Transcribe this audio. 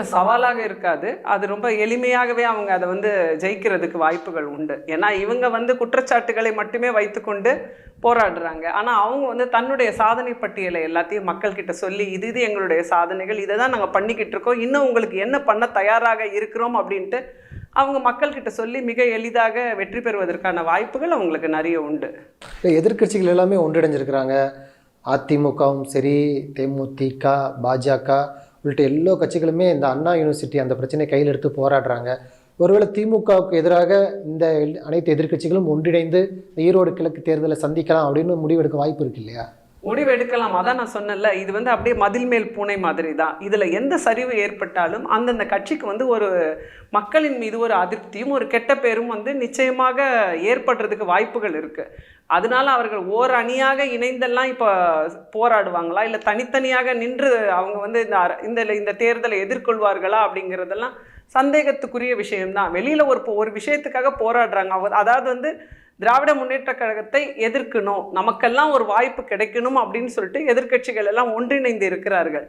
இல்லை சவாலாக இருக்காது. அது ரொம்ப எளிமையாகவே அவங்க அதை வந்து ஜெயிக்கிறதுக்கு வாய்ப்புகள் உண்டு. ஏன்னா இவங்க வந்து குற்றச்சாட்டுகளை மட்டுமே வைத்துக்கொண்டு போராடுறாங்க. ஆனால் அவங்க வந்து தன்னுடைய சாதனை பட்டியலை எல்லாத்தையும் மக்கள்கிட்ட சொல்லி இது இது எங்களுடைய சாதனைகள் இதை தான் நாங்கள் பண்ணிக்கிட்டு இருக்கோம். இன்னும் உங்களுக்கு என்ன பண்ண தயாராக இருக்கிறோம் அப்படின்ட்டு அவங்க மக்கள்கிட்ட சொல்லி மிக எளிதாக வெற்றி பெறுவதற்கான வாய்ப்புகள் அவங்களுக்கு நிறைய உண்டு. இல்லை எதிர்க்கட்சிகள் எல்லாமே ஒன்றிணைஞ்சிருக்கிறாங்க. அதிமுகவும் சரி தேமுதிக பாஜக உள்ளிட்ட எல்லா கட்சிகளுமே இந்த அண்ணா யூனிவர்சிட்டி அந்த பிரச்சனையை கையில் எடுத்து போராடுறாங்க. ஒருவேளை திமுகவுக்கு எதிராக இந்த அனைத்து எதிர்க்கட்சிகளும் ஒன்றிணைந்து ஈரோடு கிழக்கு தேர்தலை சந்திக்கலாம் அப்படின்னு முடிவெடுக்க வாய்ப்பு இருக்கு இல்லையா? முடிவு எடுக்கலாம் அதான் நான் சொன்னேன்ல இது வந்து அப்படியே மதில் மேல் பூனை மாதிரி தான் இதில் எந்த சரிவு ஏற்பட்டாலும் அந்தந்த கட்சிக்கு வந்து ஒரு மக்களின் மீது ஒரு அதிருப்தியும் ஒரு கெட்ட பேரும் வந்து நிச்சயமாக ஏற்படுறதுக்கு வாய்ப்புகள் இருக்குது அதனால அவர்கள் ஓர் அணியாக இணைந்தெல்லாம் இப்போ போராடுவாங்களா? இல்லை தனித்தனியாக நின்று அவங்க வந்து இந்த இந்த இந்த தேர்தலை எதிர்கொள்வார்களா? அப்படிங்கிறதெல்லாம் சந்தேகத்துக்குரிய விஷயம்தான். வெளியில் ஒரு ஒரு விஷயத்துக்காக போராடுறாங்க. அதாவது வந்து திராவிட முன்னேற்ற கழகத்தை எதிர்க்கணும். நமக்கெல்லாம் ஒரு வாய்ப்பு கிடைக்கணும் அப்படின்னு சொல்லிட்டு எதிர்க்கட்சிகள் எல்லாம் ஒன்றிணைந்து இருக்கிறார்கள்.